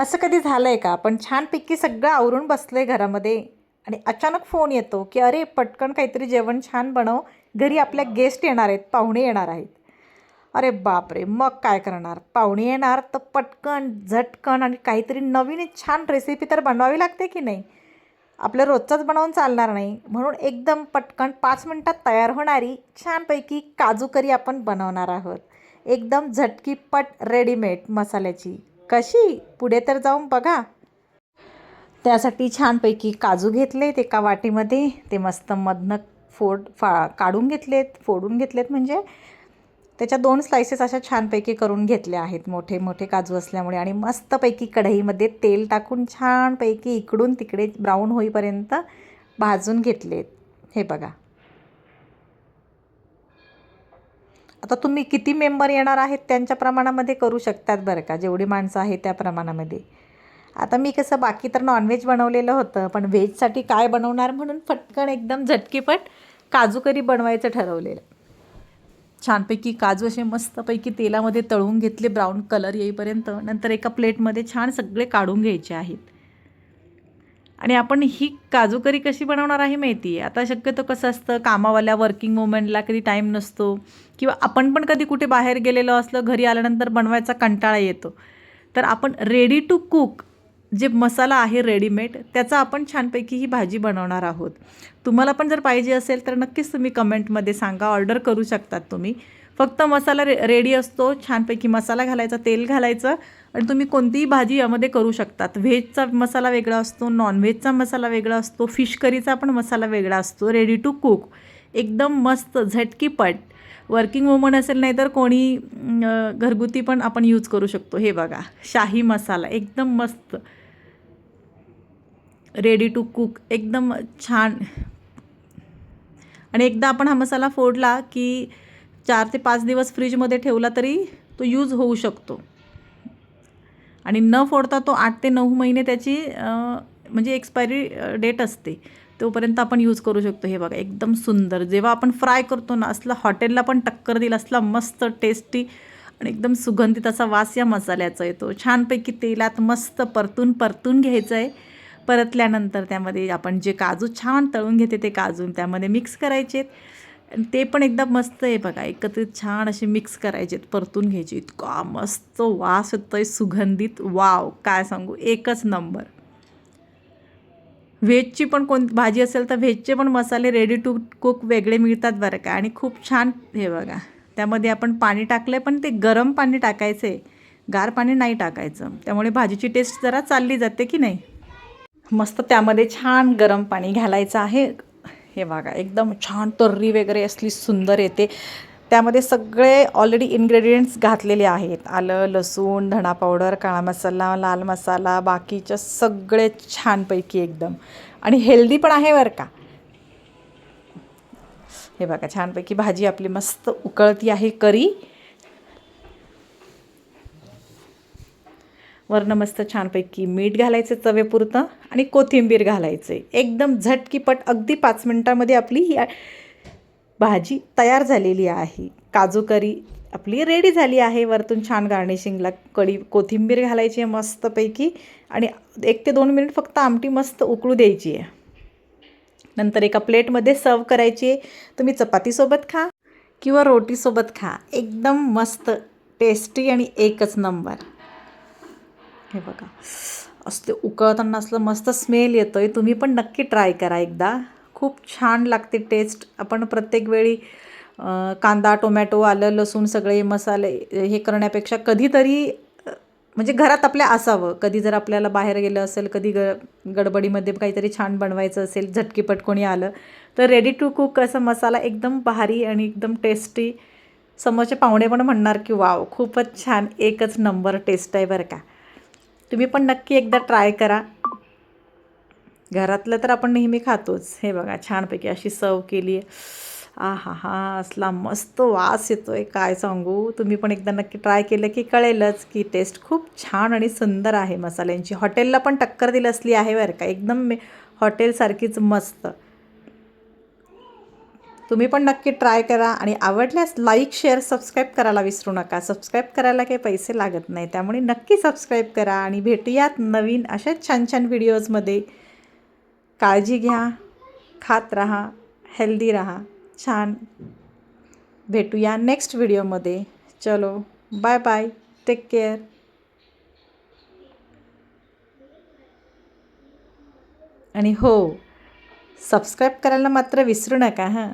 असं कधी झालं आहे का? आपण छानपैकी सगळं आवरून बसलो आहे घरामध्ये आणि अचानक फोन येतो की अरे पटकन काहीतरी जेवण छान बनव. घरी आपल्या गेस्ट येणार आहेत पाहुणे येणार आहेत. अरे बापरे मग काय करणार? पाहुणे येणार तर पटकन झटकन आणि काहीतरी नवीन छान रेसिपी तर बनवावी लागते की नाही? आपलं रोजचंच बनवून चालणार नाही. म्हणून एकदम पटकन पाच मिनटात तयार होणारी छानपैकी काजू करी आपण बनवणार आहोत. एकदम झटकीपट रेडीमेड मसाल्याची. कशी? पुढे तर जाऊन बघा. त्यासाठी छानपैकी काजू घेतलेत एका वाटीमध्ये. ते मस्त मधनं फोड फा काढून घेतलेत फोडून घेतलेत म्हणजे. त्याच्या दोन स्लायसेस अशा छानपैकी करून घेतल्या आहेत. मोठे मोठे काजू असल्यामुळे आणि मस्तपैकी कढईमध्ये तेल टाकून छानपैकी इकडून तिकडे ब्राऊन होईपर्यंत भाजून घेतलेत. हे बघा. आता तुम्ही किती मेंबर येणार आहेत त्यांच्या प्रमाणामध्ये करू शकतात बरं का? जेवढी माणसं आहेत त्या प्रमाणामध्ये. आता मी कसं बाकी तर नॉनव्हेज बनवलेलं होतं पण व्हेजसाठी काय बनवणार म्हणून फटकन एकदम झटकीपट काजू करी बनवायचं ठरवलेलं. छानपैकी काजू असे मस्तपैकी तेलामध्ये तळून घेतले ब्राऊन कलर येईपर्यंत. नंतर एका प्लेटमध्ये छान सगळे काढून घ्यायचे आहेत. आणि आपण ही काजू करी कशी बनवणार आहे माहिती आहे आता शक्यतो कसं असतं कामावाल्या वर्किंग वुमेनला कधी टाईम नसतो किंवा आपण पण कधी कुठे बाहेर गेलेलो असलं घरी आल्यानंतर बनवायचा कंटाळा येतो. तर आपण रेडी टू कुक जे मसाला आहे रेडीमेड त्याचा आपण छानपैकी ही भाजी बनवणार आहोत. तुम्हाला पण जर पाहिजे असेल तर नक्कीच तुम्ही कमेंटमध्ये सांगा. ऑर्डर करू शकतात तुम्ही. फक्त मसाला रे रेडी असतो छानपैकी मसाला घालायचा तेल घालायचं आणि तुम्ही कोणतीही भाजी यामध्ये करू शकतात. व्हेजचा मसाला वेगळा असतो नॉनव्हेजचा मसाला वेगळा असतो फिश करीचा पण मसाला वेगळा असतो रेडी टू कुक एकदम मस्त झटकीपट वर्किंग वुमन असेल नाही तर कोणी घरगुती पण आपण यूज करू शकतो. हे बघा शाही मसाला एकदम मस्त. रेडी टू कुक एकदम छान. आणि एकदा आपण हा मसाला फोडला की चार ते पाच दिवस फ्रीजमध्ये ठेवला तरी तो यूज होऊ शकतो. आणि न फोडता तो आठ ते नऊ महिने त्याची म्हणजे एक्सपायरी डेट असते. तोपर्यंत आपण यूज करू शकतो. हे बघा एकदम सुंदर. जेव्हा आपण फ्राय करतो ना असला हॉटेलला पण टक्कर देईल असला मस्त टेस्टी आणि एकदम सुगंधित असा वास या मसाल्याचा येतो. छानपैकी तेलात मस्त परतून परतून घ्यायचं आहे परतल्यानंतर त्यामध्ये आपण जे काजू छान तळून घेते ते काजू त्यामध्ये मिक्स करायचे आहेत ते पण एकदम मस्त आहे बघा एकत्रित छान असे मिक्स करायचे परतून घ्यायचे इतका मस्त वास येतोय सुगंधित. वाव काय सांगू एकच नंबर व्हेजची पण कोण भाजी असेल तर व्हेजचे पण मसाले रेडी टू कुक वेगळे मिळतात बरं का. आणि खूप छान हे बघा त्यामध्ये आपण पाणी टाकलं आहे पण ते गरम पाणी टाकायचं आहे गार पाणी नाही टाकायचं. त्यामुळे भाजीची टेस्ट जरा चालली जाते की नाही? मस्त त्यामध्ये छान गरम पाणी घालायचं आहे. हे बघा एकदम छान तर्री वगैरे असली सुंदर येते. त्यामध्ये सगळे ऑलरेडी इन्ग्रेडियंट्स घातलेले आहेत. आलं लसूण धणा पावडर काळा मसाला लाल मसाला बाकीच्या सगळे छानपैकी एकदम. आणि हेल्दी पण आहे बरं का? हे बघा छानपैकी भाजी आपली मस्त उकळती आहे करी. वरनं मस्त छानपैकी मीठ घालायचं चवेपुरतं आणि कोथिंबीर घालायचं. एकदम झटकीपट अगदी पाच मिनटामध्ये आपली ही भाजी तयार झालेली आहे. काजू करी आपली रेडी झाली आहे. वरतून छान गार्निशिंगला कढी कोथिंबीर घालायची आहे मस्तपैकी आणि एक ते दोन मिनिट फक्त आमटी मस्त उकळू द्यायची आहे. नंतर एका प्लेटमध्ये सर्व करायची आहे. तुम्ही चपातीसोबत खा किंवा रोटीसोबत खा. एकदम मस्त टेस्टी आणि एकच नंबर. हे बघा. असते उकळताना असलं मस्त स्मेल येतो आहे तुम्ही पण नक्की ट्राय करा एकदा. खूप छान लागते टेस्ट आपण प्रत्येक वेळी कांदा टोमॅटो आलं लसूण सगळे मसाले हे करण्यापेक्षा कधीतरी म्हणजे घरात आपल्या असावं. कधी जर आपल्याला बाहेर गेलं असेल कधी ग गडबडीमध्ये काहीतरी छान बनवायचं असेल झटकीपट कोणी आलं तर रेडी टू कुक असा मसाला एकदम भारी आणि एकदम टेस्टी समोरचे पाहुणे पण म्हणणार की वाव खूपच छान एकच नंबर टेस्ट आहे बरं का. तुम्ही पण नक्की एकदा ट्राय करा. घरातलं तर आपण नेहमी खातोच. हे बघा छानपैकी अशी सर्व केली आहे. आ हा हा असला मस्त वास येतो आहे काय सांगू? तुम्ही पण एकदा नक्की ट्राय केलं की कळेलच की टेस्ट खूप छान आणि सुंदर आहे मसाल्यांची. हॉटेलला पण टक्कर दिली असली आहे बरं का. एकदम हॉटेलसारखीच मस्त. तुम्ही पण नक्की ट्राय करा आणि आवडल्यास लाईक शेअर सबस्क्राईब करायला विसरू नका. सबस्क्राईब करायला काही पैसे लागत नाही. त्यामुळे नक्की सबस्क्राईब करा आणि भेटूयात नवीन अशाच छान छान व्हिडिओजमध्ये काळजी घ्या खात राहा हेल्दी राहा. छान. भेटूया नेक्स्ट व्हिडिओमध्ये चलो बाय बाय टेक केअर आणि हो सबस्क्राईब करायला मात्र विसरू नका हां.